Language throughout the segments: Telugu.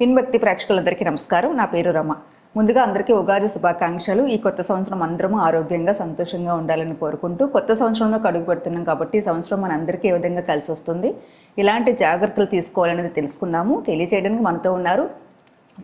పిన్భక్తి ప్రేక్షకులందరికీ నమస్కారం. నా పేరు రమ. ముందుగా అందరికీ ఉగాది శుభాకాంక్షలు. ఈ కొత్త సంవత్సరం అందరము ఆరోగ్యంగా సంతోషంగా ఉండాలని కోరుకుంటూ కొత్త సంవత్సరంలోకి అడుగు పెడుతున్నాం కాబట్టి ఈ సంవత్సరం మన అందరికీ ఏ విధంగా కలిసి వస్తుంది ఇలాంటి జాగ్రత్తలు తీసుకోవాలనేది తెలుసుకుందాము. తెలియజేయడానికి మనతో ఉన్నారు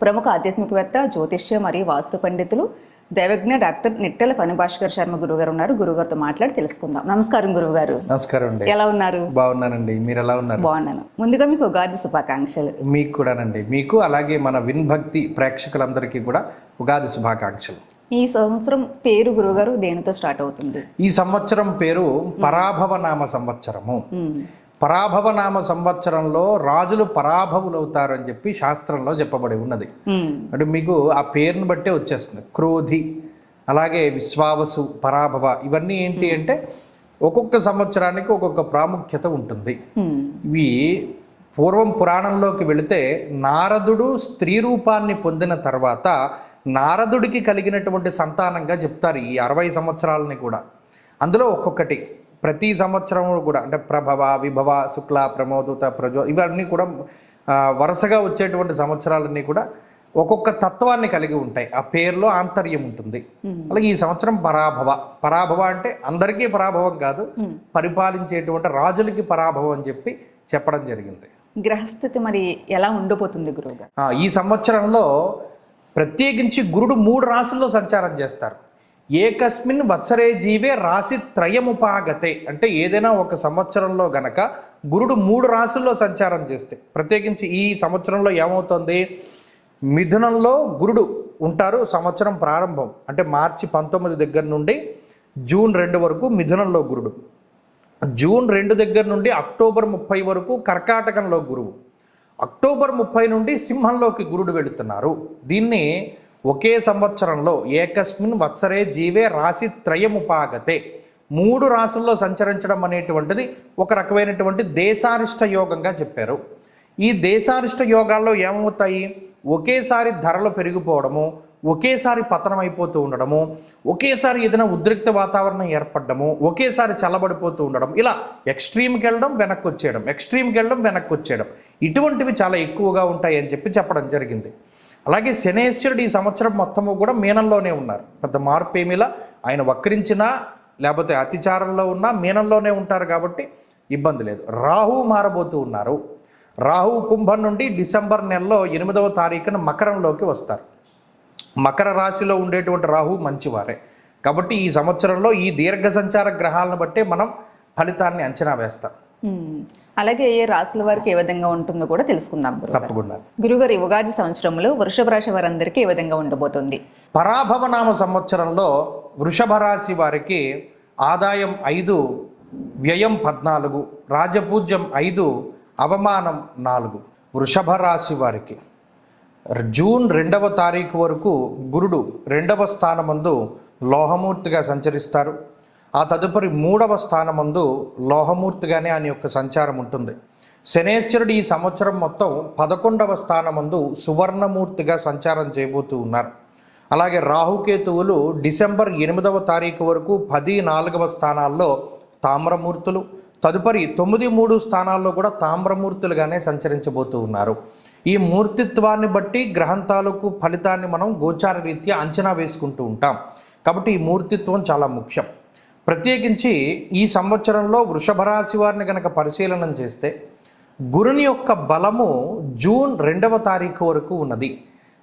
ప్రముఖ ఆధ్యాత్మికవేత్త జ్యోతిష్య మరియు వాస్తు పండితులు దైవజ్ఞ డాక్టర్ నిట్టెల ఫణిభాస్కర్ శర్మ గురుగారు ఉన్నారు. గురుగారితో మాట్లాడి తెలుసుకుందాం. నమస్కారం గురుగారు నమస్కారం అండి. ఎలా ఉన్నారు? బాగున్నానండి. మీరు ఎలా ఉన్నారు? బాగున్నాను. ముందుగా మీకు ఉగాది శుభాకాంక్షలు. మీకు కూడానండి. మీకు అలాగే మన విన్భక్తి ప్రేక్షకులందరికీ కూడా ఉగాది శుభాకాంక్షలు. ఈ సంవత్సరం పేరు గురుగారు దేనితో స్టార్ట్ అవుతుంది? ఈ సంవత్సరం పేరు పరాభవనామ సంవత్సరము. మ్మ్. పరాభవనామ సంవత్సరంలో రాజులు పరాభవులవుతారు అని చెప్పి శాస్త్రంలో చెప్పబడి ఉన్నది. అంటే మీకు ఆ పేరును బట్టే వచ్చేస్తుంది క్రోధి అలాగే విశ్వావసు పరాభవ ఇవన్నీ ఏంటి అంటే ఒక్కొక్క సంవత్సరానికి ఒక్కొక్క ప్రాముఖ్యత ఉంటుంది. ఇవి పూర్వం పురాణంలోకి వెళితే నారదుడు స్త్రీ రూపాన్ని పొందిన తర్వాత నారదుడికి కలిగినటువంటి సంతానంగా చెప్తారు ఈ అరవై సంవత్సరాలని కూడా అందులో ఒక్కొక్కటి ప్రతి సంవత్సరం కూడా అంటే ప్రభవ విభవ శుక్ల ప్రమోదుత ప్రజో ఇవన్నీ కూడా వరుసగా వచ్చేటువంటి సంవత్సరాలన్నీ కూడా ఒక్కొక్క తత్వాన్ని కలిగి ఉంటాయి. ఆ పేరులో ఆంతర్యం ఉంటుంది. అలాగే ఈ సంవత్సరం పరాభవ. పరాభవ అంటే అందరికీ పరాభవం కాదు పరిపాలించేటువంటి రాజులకి పరాభవం అని చెప్పి చెప్పడం జరిగింది. గ్రహస్థితి మరి ఎలా ఉండబోతుంది గురువుగారు? ఆ, ఈ సంవత్సరంలో ప్రత్యేకించి గురుడు మూడు రాశుల్లో సంచారం చేస్తారు. ఏకస్మిన్ వత్సరే జీవే రాశి త్రయముపాగతే. అంటే ఏదైనా ఒక సంవత్సరంలో గనక గురుడు మూడు రాశుల్లో సంచారం చేస్తే ప్రత్యేకించి ఈ సంవత్సరంలో ఏమవుతుంది? మిథునంలో గురుడు ఉంటారు సంవత్సరం ప్రారంభం. అంటే మార్చి పంతొమ్మిది దగ్గర నుండి జూన్ రెండు వరకు మిథునంలో గురుడు. జూన్ రెండు దగ్గర నుండి అక్టోబర్ ముప్పై వరకు కర్కాటకంలో గురువు. అక్టోబర్ ముప్పై నుండి సింహంలోకి గురుడు వెళుతున్నారు. దీన్ని ఒకే సంవత్సరంలో ఏకస్మిన్ వత్సరే జీవే రాశి త్రయముపాగతే. మూడు రాసుల్లో సంచరించడం అనేటువంటిది ఒక రకమైనటువంటి దేశారిష్ట యోగంగా చెప్పారు. ఈ దేశారిష్ట యోగాల్లో ఏమవుతాయి? ఒకేసారి ధరలు పెరిగిపోవడము ఒకేసారి పతనం అయిపోతూ ఉండడము ఒకేసారి ఏదైనా ఉద్రిక్త వాతావరణం ఏర్పడడము ఒకేసారి చల్లబడిపోతూ ఉండడం ఇలా ఎక్స్ట్రీమ్కి వెళ్ళడం వెనక్కి వచ్చేయడం ఎక్స్ట్రీమ్కి వెళ్ళడం వెనక్కి వచ్చేయడం. ఇటువంటివి చాలా ఎక్కువగా ఉంటాయి అని చెప్పి చెప్పడం జరిగింది. అలాగే శనేశ్వరుడు ఈ సంవత్సరం మొత్తము కూడా మీనంలోనే ఉన్నారు. పెద్ద మార్పు ఏమిలా ఆయన వక్రించినా లేకపోతే అతిచారంలో ఉన్నా మీనంలోనే ఉంటారు కాబట్టి ఇబ్బంది లేదు. రాహు మారబోతూ ఉన్నారు. రాహు కుంభం నుండి డిసెంబర్ నెలలో ఎనిమిదవ తారీఖున మకరంలోకి వస్తారు. మకర రాశిలో ఉండేటువంటి రాహు మంచివారే. కాబట్టి ఈ సంవత్సరంలో ఈ దీర్ఘ సంచార గ్రహాలను బట్టే మనం ఫలితాన్ని అంచనా వేస్తాం. అలాగే ఏ రాశుల వారికి ఏ విధంగా ఉంటుందో కూడా తెలుసుకుందాం తప్పకుండా. గురుగారు ఉగాది సంవత్సరంలో వృషభ రాశి వారందరికీ ఏ విధంగా ఉండబోతుంది? పరాభవనామ సంవత్సరంలో వృషభ రాశి వారికి ఆదాయం ఐదు వ్యయం పద్నాలుగు రాజపూజ్యం ఐదు అవమానం నాలుగు వృషభ రాశి వారికి. జూన్ రెండవ తారీఖు వరకు గురుడు రెండవ స్థానమందు లోహమూర్తిగా సంచరిస్తారు. ఆ తదుపరి మూడవ స్థానమందు లోహమూర్తిగానే ఆయన యొక్క సంచారం ఉంటుంది. శనేశ్వరుడు ఈ సంవత్సరం మొత్తం పదకొండవ స్థానమందు సువర్ణమూర్తిగా సంచారం చేయబోతూ ఉన్నారు. అలాగే రాహుకేతువులు డిసెంబర్ ఎనిమిదవ తారీఖు వరకు పది నాలుగవ స్థానాల్లో తామ్రమూర్తులు తదుపరి తొమ్మిది మూడు స్థానాల్లో కూడా తామ్రమూర్తులుగానే సంచరించబోతూ ఉన్నారు. ఈ మూర్తిత్వాన్ని బట్టి గ్రహం తాలూకు ఫలితాన్ని మనం గోచార రీత్యా అంచనా వేసుకుంటూ ఉంటాం. కాబట్టి ఈ మూర్తిత్వం చాలా ముఖ్యం. ప్రత్యేకించి ఈ సంవత్సరంలో వృషభ రాశి వారిని కనుక పరిశీలనం చేస్తే గురుని యొక్క బలము జూన్ రెండవ తారీఖు వరకు ఉన్నది.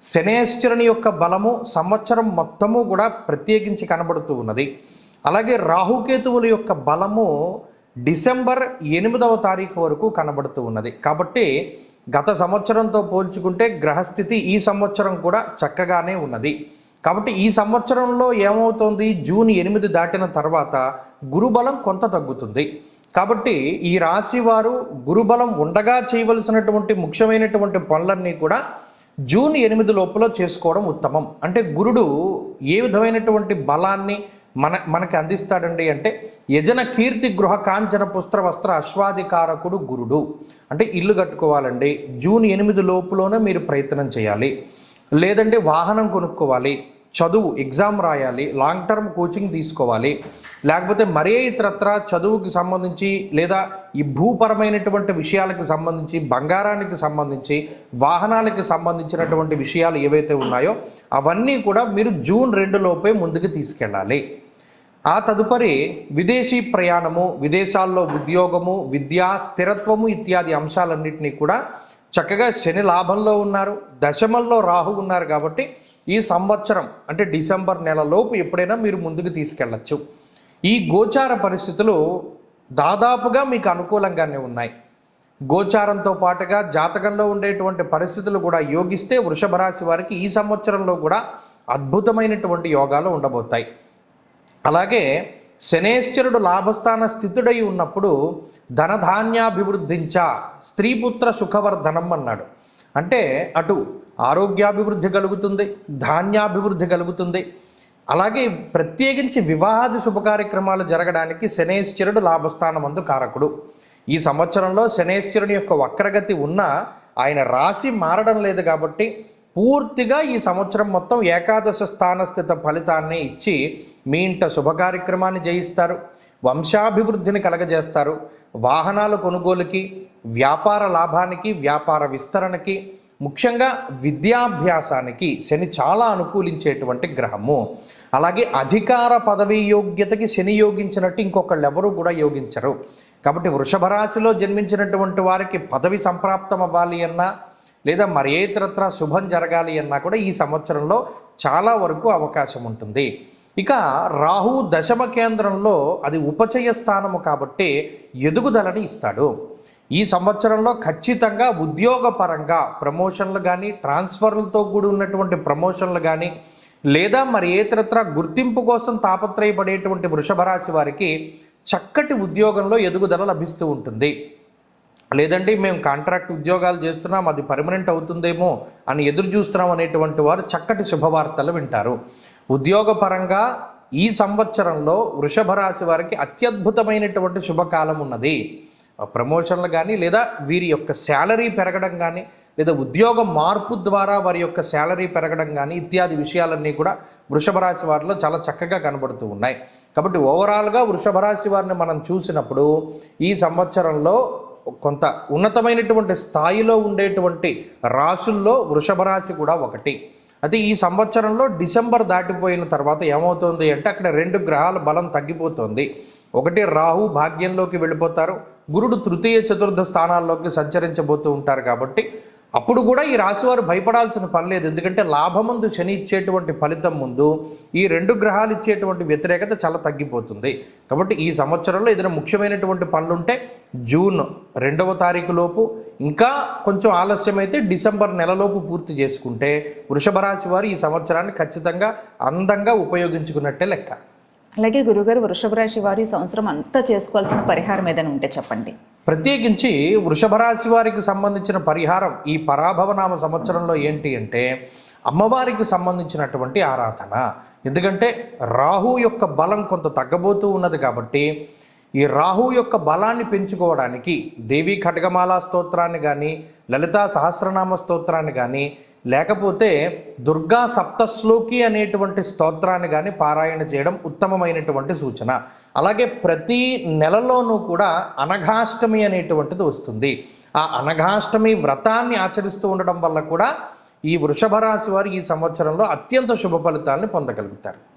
శనేశ్వరుని యొక్క బలము సంవత్సరం మొత్తము కూడా ప్రత్యేకించి కనబడుతూ ఉన్నది. అలాగే రాహుకేతువుల యొక్క బలము డిసెంబర్ ఎనిమిదవ తారీఖు వరకు కనబడుతూ ఉన్నది. కాబట్టి గత సంవత్సరంతో పోల్చుకుంటే గ్రహస్థితి ఈ సంవత్సరం కూడా చక్కగానే ఉన్నది. కాబట్టి ఈ సంవత్సరంలో ఏమవుతుంది? జూన్ ఎనిమిది దాటిన తర్వాత గురుబలం కొంత తగ్గుతుంది. కాబట్టి ఈ రాశి వారు గురుబలం ఉండగా చేయవలసినటువంటి ముఖ్యమైనటువంటి పనులన్నీ కూడా జూన్ ఎనిమిది లోపల చేసుకోవడం ఉత్తమం. అంటే గురుడు ఏ విధమైనటువంటి బలాన్ని మన మనకి అందిస్తాడండి అంటే యజన కీర్తి గృహ కాంచన పుస్త్ర వస్త్ర అశ్వాధికారకుడు గురుడు. అంటే ఇల్లు కట్టుకోవాలండి. జూన్ ఎనిమిది లోపులోనే మీరు ప్రయత్నం చేయాలి. లేదంటే వాహనం కొనుక్కోవాలి. చదువు ఎగ్జామ్ రాయాలి లాంగ్ టర్మ్ కోచింగ్ తీసుకోవాలి. లేకపోతే మరే ఇతరత్ర చదువుకి సంబంధించి లేదా ఈ భూపరమైనటువంటి విషయాలకు సంబంధించి బంగారానికి సంబంధించి వాహనాలకి సంబంధించినటువంటి విషయాలు ఏవైతే ఉన్నాయో అవన్నీ కూడా మీరు జూన్ రెండు లోపే ముందుకు తీసుకెళ్ళాలి. ఆ తదుపరి విదేశీ ప్రయాణము విదేశాల్లో ఉద్యోగము విద్య స్థిరత్వము ఇత్యాది అంశాలన్నింటినీ కూడా చక్కగా శని లాభంలో ఉన్నారు దశమంలో రాహు ఉన్నారు కాబట్టి ఈ సంవత్సరం అంటే డిసెంబర్ నెలలోపు ఎప్పుడైనా మీరు ముందుకు తీసుకెళ్ళచ్చు. ఈ గోచార పరిస్థితులు దాదాపుగా మీకు అనుకూలంగానే ఉన్నాయి. గోచారంతో పాటుగా జాతకంలో ఉండేటువంటి పరిస్థితులు కూడా యోగిస్తే వృషభ రాశి వారికి ఈ సంవత్సరంలో కూడా అద్భుతమైనటువంటి యోగాలు ఉండబోతాయి. అలాగే శనేశ్వరుడు లాభస్థాన స్థితుడై ఉన్నప్పుడు ధనధాన్యాభివృద్ధించ స్త్రీపుత్ర సుఖవర్ధనం అన్నాడు. అంటే అటు ఆరోగ్యాభివృద్ధి కలుగుతుంది ధాన్యాభివృద్ధి కలుగుతుంది. అలాగే ప్రత్యేకించి వివాహాది శుభ కార్యక్రమాలు జరగడానికి శనేశ్వరుడు లాభస్థానమందు కారకుడు. ఈ సంవత్సరంలో శనేశ్వరుని యొక్క వక్రగతి ఉన్న ఆయన రాశి మారడం లేదు కాబట్టి పూర్తిగా ఈ సంవత్సరం మొత్తం ఏకాదశ స్థానస్థిత ఫలితాన్ని ఇచ్చి మీ ఇంట శుభ కార్యక్రమాన్ని జయిస్తారు వంశాభివృద్ధిని కలగజేస్తారు వాహనాల కొనుగోలుకి వ్యాపార లాభానికి వ్యాపార విస్తరణకి ముఖ్యంగా విద్యాభ్యాసానికి శని చాలా అనుకూలించేటువంటి గ్రహము. అలాగే అధికార పదవి యోగ్యతకి శని యోగించినట్టు ఇంకొకళ్ళు ఎవరూ కూడా యోగించరు. కాబట్టి వృషభ రాశిలో జన్మించినటువంటి వారికి పదవి సంప్రాప్తం అవ్వాలి అన్నా లేదా మరి ఇతరత్ర శుభం జరగాలి అన్నా కూడా ఈ సంవత్సరంలో చాలా వరకు అవకాశం ఉంటుంది. ఇక రాహు దశమ కేంద్రంలో అది ఉపచయ స్థానము కాబట్టి ఎదుగుదలని ఇస్తాడు. ఈ సంవత్సరంలో ఖచ్చితంగా ఉద్యోగపరంగా ప్రమోషన్లు కానీ ట్రాన్స్ఫర్లతో కూడి ఉన్నటువంటి ప్రమోషన్లు కానీ లేదా మరి ఏతరత్ర గుర్తింపు కోసం తాపత్రయపడేటువంటి వృషభ రాశి వారికి చక్కటి ఉద్యోగంలో ఎదుగుదల లభిస్తూ ఉంటుంది. లేదండి మేము కాంట్రాక్ట్ ఉద్యోగాలు చేస్తున్నాం అది పర్మనెంట్ అవుతుందేమో అని ఎదురు చూస్తున్నాం అనేటువంటి వారు చక్కటి శుభవార్తలు వింటారు. ఉద్యోగపరంగా ఈ సంవత్సరంలో వృషభ రాశి వారికి అత్యద్భుతమైనటువంటి శుభకాలం ఉన్నది. ప్రమోషన్లు కానీ లేదా వీరి యొక్క శాలరీ పెరగడం కానీ లేదా ఉద్యోగ మార్పు ద్వారా వారి యొక్క శాలరీ పెరగడం కానీ ఇత్యాది విషయాలన్నీ కూడా వృషభ రాశి వారిలో చాలా చక్కగా కనబడుతూ ఉన్నాయి. కాబట్టి ఓవరాల్గా వృషభ రాశి వారిని మనం చూసినప్పుడు ఈ సంవత్సరంలో కొంత ఉన్నతమైనటువంటి స్థాయిలో ఉండేటువంటి రాసుల్లో వృషభ రాశి కూడా ఒకటి. అయితే ఈ సంవత్సరంలో డిసెంబర్ దాటిపోయిన తర్వాత ఏమవుతుంది అంటే అక్కడ రెండు గ్రహాల బలం తగ్గిపోతుంది. ఒకటి రాహు భాగ్యంలోకి వెళ్ళిపోతారు. గురుడు తృతీయ చతుర్థ స్థానాల్లోకి సంచరించబోతూ ఉంటారు కాబట్టి అప్పుడు కూడా ఈ రాశివారు భయపడాల్సిన పని లేదు. ఎందుకంటే లాభముందు శని ఇచ్చేటువంటి ఫలితం ముందు ఈ రెండు గ్రహాలు ఇచ్చేటువంటి వ్యతిరేకత చాలా తగ్గిపోతుంది. కాబట్టి ఈ సంవత్సరంలో ఏదైనా ముఖ్యమైనటువంటి పనులుంటే జూన్ రెండవ తారీఖు లోపు ఇంకా కొంచెం ఆలస్యమైతే డిసెంబర్ నెలలోపు పూర్తి చేసుకుంటే వృషభ రాశి వారు ఈ సంవత్సరాన్ని ఖచ్చితంగా అందంగా ఉపయోగించుకున్నట్టే లెక్క. అలాగే గురుగారు వృషభ రాశి వారు ఈ సంవత్సరం అంతా చేసుకోవాల్సిన పరిహారం ఏదైనా ఉంటే చెప్పండి. ప్రత్యేకించి వృషభ రాశి వారికి సంబంధించిన పరిహారం ఈ పరాభవనామ సంవత్సరంలో ఏంటి అంటే అమ్మవారికి సంబంధించినటువంటి ఆరాధన. ఎందుకంటే రాహు యొక్క బలం కొంత తగ్గబోతూ ఉన్నది కాబట్టి ఈ రాహు యొక్క బలాన్ని పెంచుకోవడానికి దేవి ఖడ్గమాల స్తోత్రాన్ని కానీ లలితా సహస్రనామ స్తోత్రాన్ని కానీ లేకపోతే దుర్గా సప్తశ్లోకి అనేటువంటి స్తోత్రాన్ని కానీ పారాయణ చేయడం ఉత్తమమైనటువంటి సూచన. అలాగే ప్రతి నెలలోనూ కూడా అనఘాష్టమి అనేటువంటిది వస్తుంది. ఆ అనఘాష్టమి వ్రతాన్ని ఆచరిస్తూ ఉండడం వల్ల కూడా ఈ వృషభ రాశి వారు ఈ సంవత్సరంలో అత్యంత శుభ ఫలితాన్ని పొందగలుగుతారు.